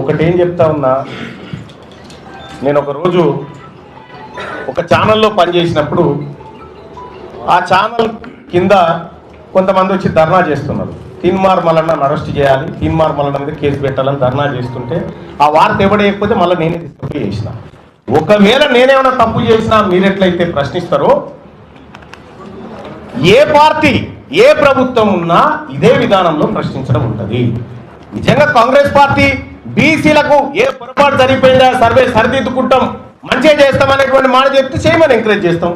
ఒకటేం చెప్తా ఉన్నా? నేను ఒక రోజు ఒక ఛానల్లో పనిచేసినప్పుడు ఆ ఛానల్ కింద కొంతమంది వచ్చి ధర్నా చేస్తున్నారు. తీన్మార్ మల్లన్న అరెస్ట్ చేయాలి తీన్మార్ మల్లన్న మీద కేసు పెట్టాలని ధర్నా చేస్తుంటే ఆ వార్త ఎవడేయకపోతే మళ్ళీ నేనే తీసుకొని చేసిన. ఒకవేళ నేనేమైనా తప్పు చేసినా మీరెట్లయితే ప్రశ్నిస్తారో ఏ పార్టీ ఏ ప్రభుత్వం ఉన్నా ఇదే విధానంలో ప్రశ్నించడం ఉంటుంది. నిజంగా కాంగ్రెస్ పార్టీ బీసీలకు ఏ పొరపాటు జరిగిపోయిందా సర్వే సరిదిద్దుకుంటాం. మంచిగా చేస్తాం అనేటువంటి మాట చెప్తే చేయమని ఎంకరేజ్ చేస్తాం.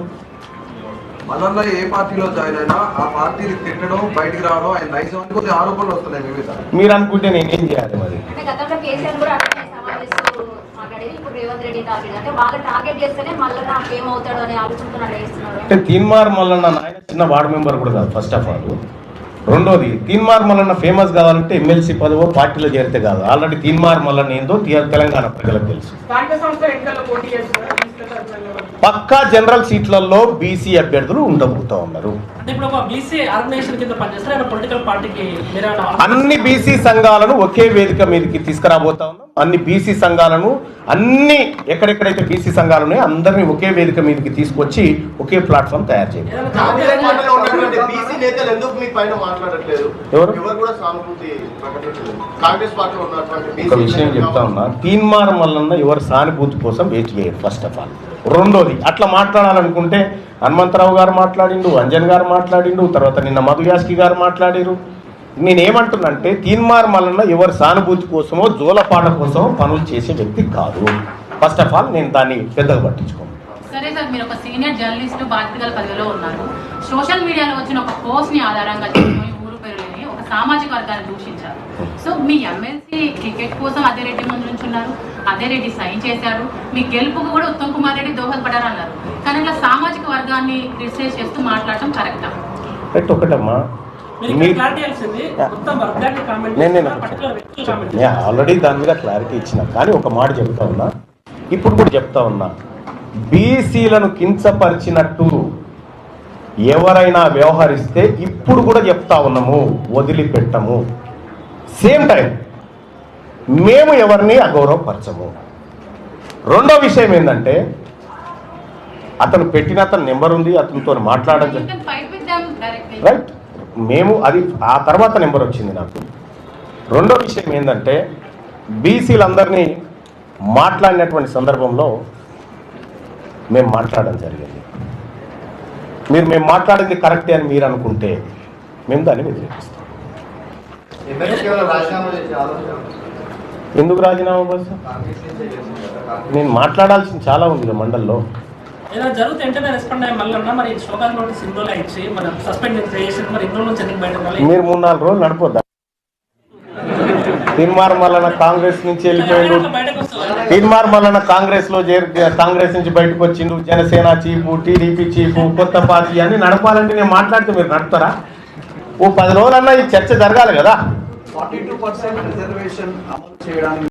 మళ్ళా ఏ పార్టీలో జాయిన్ అయినా ఆ పార్టీని తిట్టడం బయటికి రావడం ఆయన నైజం అని కొద్దిగా ఆరోపణలు వస్తున్నాయి మీద. మీరు అనుకుంటే నేనేం చేయాలి మరి? తీన్మార్ మల్లన్న నాయన చిన్న వార్డు మెంబర్ కూడా కాదు ఫస్ట్ ఆఫ్ ఆల్ రెండోది తీన్మార్ మల్లన్న ఫేమస్ కావాలంటే ఎమ్మెల్సీ పదవో పార్టీలో చేరితే కాదు. ఆల్రెడీ తీన్మార్ మల్లన్న ఏందో తెలంగాణ ప్రజలకు తెలుసు? పక్కా జనరల్ సీట్లలో బీసీ అభ్యర్థులు ఉండబోతా ఉన్నారు. అన్ని బీసీ సంఘాలను ఒకే వేదిక మీదకి తీసుకురాబోతా ఉన్నాం అన్ని బీసీ సంఘాలను అన్ని ఎక్కడెక్కడైతే బీసీ సంఘాలు ఉన్నాయో అందరినీ ఒకే వేదిక మీదకి తీసుకొచ్చి ఒకే ప్లాట్ఫామ్ తయారు చేయాలి ఏదైనా కాంగ్రెస్ జాతీయ పార్టీలో ఉన్నటువంటి బీసీ నేతలు ఎందుకు మీ పైన మాట్లాడట్లేదు? ఎవరు? ఎవరు కూడా సానుభూతి ప్రకటించలేదు. కాంగ్రెస్ పార్టీలో ఉన్నటువంటి ఒక విషయం నేతలు చెప్తా ఉన్నా తీన్మార్ మల్లన్న ఎవరు సానుభూతి కోసం వెయిట్ చేయరు ఫస్ట్ ఆఫ్ ఆల్ రెండోది అట్లా మాట్లాడాలనుకుంటే హనుమంతరావు గారు మాట్లాడిండు అంజన్ గారు మాట్లాడిండు తర్వాత నిన్న మధు యాస్కి గారు మాట్లాడిరు. నేనేమంటున్నంటే తీన్మార్ మల్లన్న ఎవరు సానుభూతి కోసమో జోలపాట కోసమో పనులు చేసే వ్యక్తి కాదు. ఫస్ట్ ఆఫ్ ఆల్ నేను దాన్ని పెద్దగా పట్టించుకోను. సరే సార్ మీరు ఒక సీనియర్ జర్నలిస్ట్ బాధ్యత గల పదవిలో ఉన్నారు. సోషల్ మీడియాలో వచ్చిన ఒక పోస్ట్ని ఆధారంగా చేసుకుని ఊరు పేరుని ఒక సామాజిక వర్గాన్ని దూషించారు. సో మీ ఎమ్మెల్సీ టికెట్ కోసం అదే రెడ్డి ముందు నుంచున్నారు. అదే రెడ్డి సైన్ చేశారు. మీ గెలుపుకు కూడా ఉత్తమ్ కుమార్ రెడ్డి దోహదపడారు అన్నారు కానీ ఇట్లా సామాజిక వర్గాన్ని క్రిటిసైజ్ చేస్తూ మాట్లాడటం కరెక్టా? ఒకటమ్మా నేను ఆల్రెడీ దాని మీద క్లారిటీ ఇచ్చిన. కానీ ఒక మాట చెప్తా ఉన్నా. ఇప్పుడు కూడా చెప్తా ఉన్నా. బీసీలను కించపరిచినట్టు ఎవరైనా వ్యవహరిస్తే ఇప్పుడు కూడా చెప్తా ఉన్నాము వదిలిపెట్టము. సేమ్ టైం మేము ఎవరిని అగౌరవపరచము. రెండో విషయం ఏంటంటే అతను పెట్టిన అతని నెంబర్ ఉంది అతనితో మాట్లాడడం రైట్ మేము అది ఆ తర్వాత నెంబర్ వచ్చింది నాకు. రెండో విషయం ఏంటంటే బీసీలందరినీ మాట్లాడినటువంటి సందర్భంలో మేము మాట్లాడడం జరిగింది. మీరు మేము మాట్లాడింది కరెక్టే అని మీరు అనుకుంటే మేము దాన్ని వ్యతిరేకిస్తాం. ఎందుకు రాజీనామా బస్సు. నేను మాట్లాడాల్సింది చాలా ఉంది మండల్లో. ఏదైనా జరిగితే వెంటనే రెస్పాండ్ అయ్యి మళ్ళీ ఉన్నా మరి షోకాజ్ నోటీస్ ఇందులో ఇచ్చి మనం సస్పెండ్ చేసి మరి ఇందులో నుంచి ఎందుకు బయటకు రాలి మీరు మూడు నాలుగు రోజులు నడిపోద్దా మల్లన కాంగ్రెస్ నుంచి వెళ్ళిపోయిండు. తీన్మార్ మల్లన కాంగ్రెస్లో చేరి కాంగ్రెస్ నుంచి బయటకు వచ్చిండు. జనసేన చీఫ్ టీడీపీ చీఫ్ కొత్త పార్టీ అన్ని నడపాలంటే నేను మాట్లాడితే మీరు నడుపుతారా? ఓ పది రోజులన్నా ఈ చర్చ జరగాలి కదా. ఫార్టీ టూ పర్సెంట్ రిజర్వేషన్ అమలు చేయడానికి